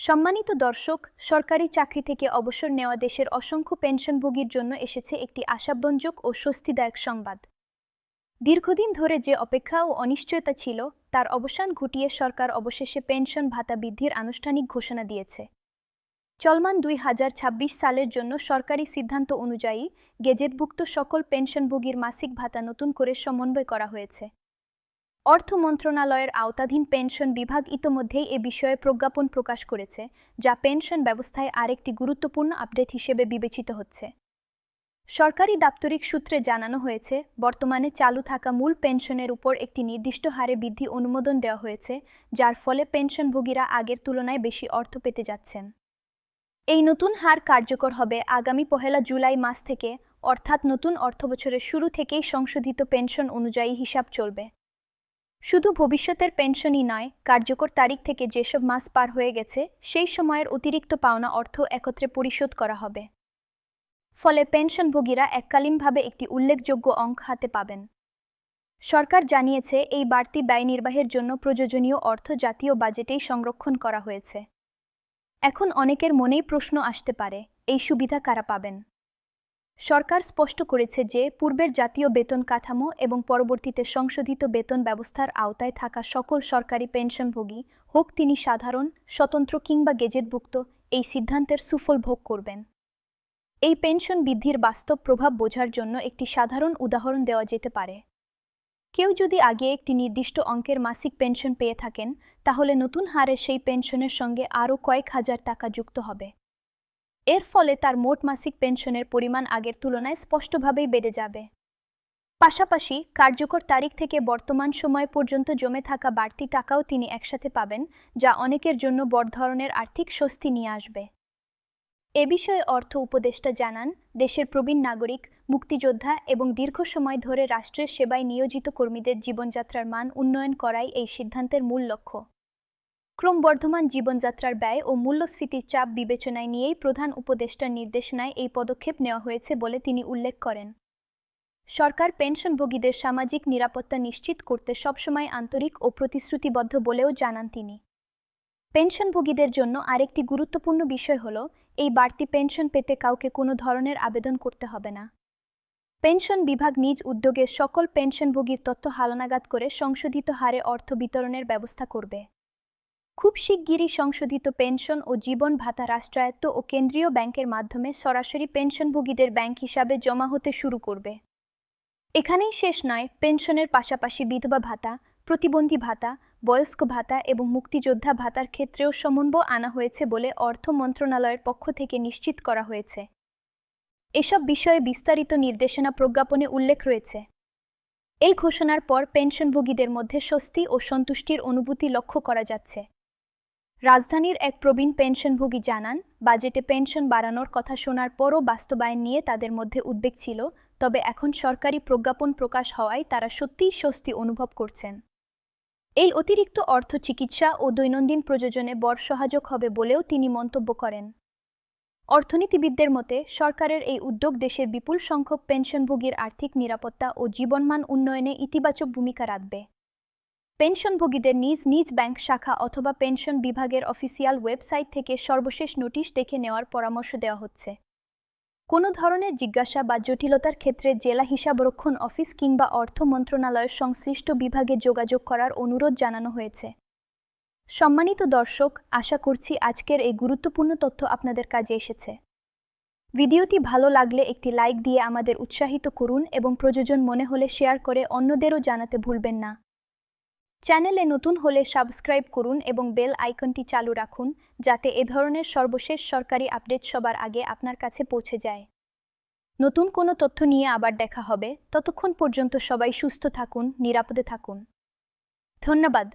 সম্মানিত দর্শক, সরকারি চাকরি থেকে অবসর নেওয়া দেশের অসংখ্য পেনশনভোগীর জন্য এসেছে একটি আশাব্যঞ্জক ও স্বস্তিদায়ক সংবাদ। দীর্ঘদিন ধরে যে অপেক্ষা ও অনিশ্চয়তা ছিল, তার অবসান ঘটিয়ে সরকার অবশেষে পেনশন ভাতা বৃদ্ধির আনুষ্ঠানিক ঘোষণা দিয়েছে। চলমান দুই হাজার ছাব্বিশ সালের জন্য সরকারি সিদ্ধান্ত অনুযায়ী গেজেটভুক্ত সকল পেনশনভোগীর মাসিক ভাতা নতুন করে সমন্বয় করা হয়েছে। অর্থ মন্ত্রণালয়ের আওতাধীন পেনশন বিভাগ ইতোমধ্যেই এ বিষয়ে প্রজ্ঞাপন প্রকাশ করেছে, যা পেনশন ব্যবস্থায় আরেকটি গুরুত্বপূর্ণ আপডেট হিসেবে বিবেচিত হচ্ছে। সরকারি দাপ্তরিক সূত্রে জানানো হয়েছে, বর্তমানে চালু থাকা মূল পেনশনের উপর একটি নির্দিষ্ট হারে বৃদ্ধি অনুমোদন দেওয়া হয়েছে, যার ফলে পেনশনভোগীরা আগের তুলনায় বেশি অর্থ পেতে যাচ্ছেন। এই নতুন হার কার্যকর হবে আগামী পহেলা জুলাই মাস থেকে, অর্থাৎ নতুন অর্থবছরের শুরু থেকেই সংশোধিত পেনশন অনুযায়ী হিসাব চলবে। শুধু ভবিষ্যতের পেনশনই নয়, কার্যকর তারিখ থেকে যেসব মাস পার হয়ে গেছে, সেই সময়ের অতিরিক্ত পাওনা অর্থ একত্রে পরিশোধ করা হবে। ফলে পেনশনভোগীরা এককালীনভাবে একটি উল্লেখযোগ্য অঙ্ক হাতে পাবেন। সরকার জানিয়েছে, এই বাড়তি ব্যয় নির্বাহের জন্য প্রয়োজনীয় অর্থ জাতীয় বাজেটেই সংরক্ষণ করা হয়েছে। এখন অনেকের মনেই প্রশ্ন আসতে পারে, এই সুবিধা কারা পাবেন? সরকার স্পষ্ট করেছে যে পূর্বের জাতীয় বেতন কাঠামো এবং পরবর্তীতে সংশোধিত বেতন ব্যবস্থার আওতায় থাকা সকল সরকারি পেনশনভোগী, হোক তিনি সাধারণ, স্বতন্ত্র কিংবা গেজেটভুক্ত, এই সিদ্ধান্তের সুফল ভোগ করবেন। এই পেনশন বৃদ্ধির বাস্তব প্রভাব বোঝার জন্য একটি সাধারণ উদাহরণ দেওয়া যেতে পারে। কেউ যদি আগে একটি নির্দিষ্ট অঙ্কের মাসিক পেনশন পেয়ে থাকেন, তাহলে নতুন হারে সেই পেনশনের সঙ্গে আরও কয়েক হাজার টাকা যুক্ত হবে। এর ফলে তার মোট মাসিক পেনশনের পরিমাণ আগের তুলনায় স্পষ্টভাবেই বেড়ে যাবে। পাশাপাশি কার্যকর তারিখ থেকে বর্তমান সময় পর্যন্ত জমে থাকা বাড়তি টাকাও তিনি একসাথে পাবেন, যা অনেকের জন্য বড় ধরনের আর্থিক স্বস্তি নিয়ে আসবে। এ বিষয়ে অর্থ উপদেষ্টা জানান, দেশের প্রবীণ নাগরিক, মুক্তিযোদ্ধা এবং দীর্ঘ সময় ধরে রাষ্ট্রের সেবায় নিয়োজিত কর্মীদের জীবনযাত্রার মান উন্নয়ন করাই এই সিদ্ধান্তের মূল লক্ষ্য। ক্রমবর্ধমান জীবনযাত্রার ব্যয় ও মূল্যস্ফীতির চাপ বিবেচনায় নিয়েই প্রধান উপদেষ্টার নির্দেশনায় এই পদক্ষেপ নেওয়া হয়েছে বলে তিনি উল্লেখ করেন। সরকার পেনশনভোগীদের সামাজিক নিরাপত্তা নিশ্চিত করতে সবসময় আন্তরিক ও প্রতিশ্রুতিবদ্ধ বলেও জানান তিনি। পেনশনভোগীদের জন্য আরেকটি গুরুত্বপূর্ণ বিষয় হল, এই বাড়তি পেনশন পেতে কাউকে কোনো ধরনের আবেদন করতে হবে না। পেনশন বিভাগ নিজ উদ্যোগে সকল পেনশনভোগীর তথ্য হালনাগাদ করে সংশোধিত হারে অর্থ বিতরণের ব্যবস্থা করবে। খুব শিগগিরই সংশোধিত পেনশন ও জীবন ভাতা রাষ্ট্রায়ত্ত ও কেন্দ্রীয় ব্যাংকের মাধ্যমে সরাসরি পেনশনভোগীদের ব্যাংক হিসাবে জমা হতে শুরু করবে। এখানেই শেষ নয়, পেনশনের পাশাপাশি বিধবা ভাতা, প্রতিবন্ধী ভাতা, বয়স্ক ভাতা এবং মুক্তিযোদ্ধা ভাতার ক্ষেত্রেও সমন্বয় আনা হয়েছে বলে অর্থ মন্ত্রণালয়ের পক্ষ থেকে নিশ্চিত করা হয়েছে। এসব বিষয়ে বিস্তারিত নির্দেশনা প্রজ্ঞাপনে উল্লেখ রয়েছে। এই ঘোষণার পর পেনশনভোগীদের মধ্যে স্বস্তি ও সন্তুষ্টির অনুভূতি লক্ষ্য করা যাচ্ছে। রাজধানীর এক প্রবীণ পেনশনভোগী জানান, বাজেটে পেনশন বাড়ানোর কথা শোনার পরও বাস্তবায়ন নিয়ে তাদের মধ্যে উদ্বেগ ছিল, তবে এখন সরকারি প্রজ্ঞাপন প্রকাশ হওয়ায় তারা সত্যিই স্বস্তি অনুভব করছেন। এই অতিরিক্ত অর্থ চিকিৎসা ও দৈনন্দিন প্রয়োজনে বড় সহায়ক হবে বলেও তিনি মন্তব্য করেন। অর্থনীতিবিদদের মতে, সরকারের এই উদ্যোগ দেশের বিপুল সংখ্যক পেনশনভোগীর আর্থিক নিরাপত্তা ও জীবনমান উন্নয়নে ইতিবাচক ভূমিকা রাখবে। পেনশনভোগীদের নিজ নিজ ব্যাংক শাখা অথবা পেনশন বিভাগের অফিসিয়াল ওয়েবসাইট থেকে সর্বশেষ নোটিশ দেখে নেওয়ার পরামর্শ দেওয়া হচ্ছে। কোনো ধরনের জিজ্ঞাসা বা জটিলতার ক্ষেত্রে জেলা হিসাবরক্ষণ অফিস কিংবা অর্থ মন্ত্রণালয়ের সংশ্লিষ্ট বিভাগে যোগাযোগ করার অনুরোধ জানানো হয়েছে। সম্মানিত দর্শক, আশা করছি আজকের এই গুরুত্বপূর্ণ তথ্য আপনাদের কাজে এসেছে। ভিডিওটি ভালো লাগলে একটি লাইক দিয়ে আমাদের উৎসাহিত করুন এবং প্রয়োজন মনে হলে শেয়ার করে অন্যদেরও জানাতে ভুলবেন না। চ্যানেলে নতুন হলে সাবস্ক্রাইব করুন এবং বেল আইকনটি চালু রাখুন, যাতে এ ধরনের সর্বশেষ সরকারি আপডেট সবার আগে আপনার কাছে পৌঁছে যায়। নতুন কোনো তথ্য নিয়ে আবার দেখা হবে। ততক্ষণ পর্যন্ত সবাই সুস্থ থাকুন, নিরাপদে থাকুন। ধন্যবাদ।